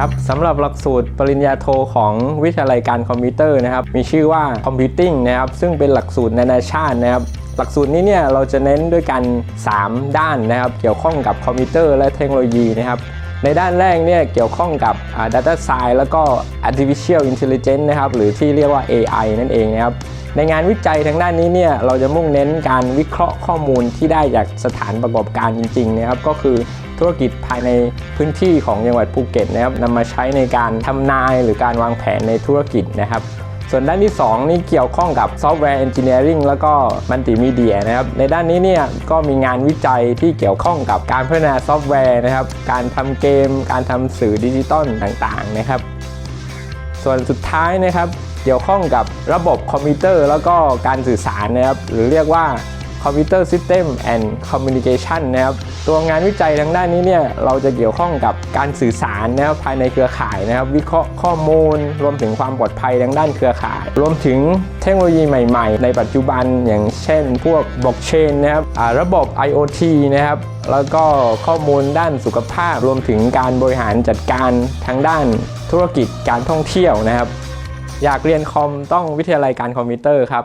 ครับสำหรับหลักสูตรปริญญาโทของวิทยาลัยการคอมพิวเตอร์นะครับ มีชื่อว่า Computing นะครับ ซึ่งเป็นหลักสูตรนานาชาตินะครับ หลักสูตรนี้เนี่ยเราจะเน้นด้วยกัน 3 ด้านนะครับ เกี่ยวข้องกับคอมพิวเตอร์และเทคโนโลยีนะครับในด้านแรกเนี่ยเกี่ยวข้องกับ Data Science แล้วก็ Artificial Intelligence นะครับ หรือที่เรียกว่า AI นั่นเองนะครับ ในงานวิจัยทางด้านนี้เนี่ยเราจะมุ่งเน้นการวิเคราะห์ข้อมูลที่ได้จากสถานประกอบการจริงๆนะครับ ก็คือ ธุรกิจภายในพื้นที่ของจังหวัดภูเก็ตนะครับนำมาใช้ในการทำนายหรือการวางแผนในธุรกิจนะครับส่วนด้านที่ 2 นี่เกี่ยวข้องกับซอฟต์แวร์เอนจิเนียริงแล้วก็มัลติมีเดียนะครับในด้านนี้เนี่ยก็มีงานวิจัยที่เกี่ยวข้องกับการพัฒนาซอฟต์แวร์นะครับการทำเกม การทำสื่อดิจิตอลต่างๆนะครับ ส่วนสุดท้ายนะครับเกี่ยวข้องกับระบบคอมพิวเตอร์ แล้วก็การสื่อสารนะครับหรือเรียกว่า คอมพิวเตอร์ซิสเต็มแอนด์คอมมิวนิเคชันนะครับตัวงานวิจัยทางด้านนี้เนี่ยเราจะเกี่ยวข้องกับการสื่อสารนะครับภายในเครือข่ายนะครับ วิเคราะห์ข้อมูล รวมถึงความปลอดภัยทางด้านเครือข่าย รวมถึงเทคโนโลยีใหม่ ๆ ในปัจจุบันอย่างเช่น พวกบล็อกเชนนะครับระบบ IoT นะครับแล้วก็ข้อมูลด้านสุขภาพ รวมถึงการบริหารจัดการทางด้านธุรกิจการท่องเที่ยวนะครับ อยากเรียนคอมต้องวิทยาลัยการคอมพิวเตอร์ครับ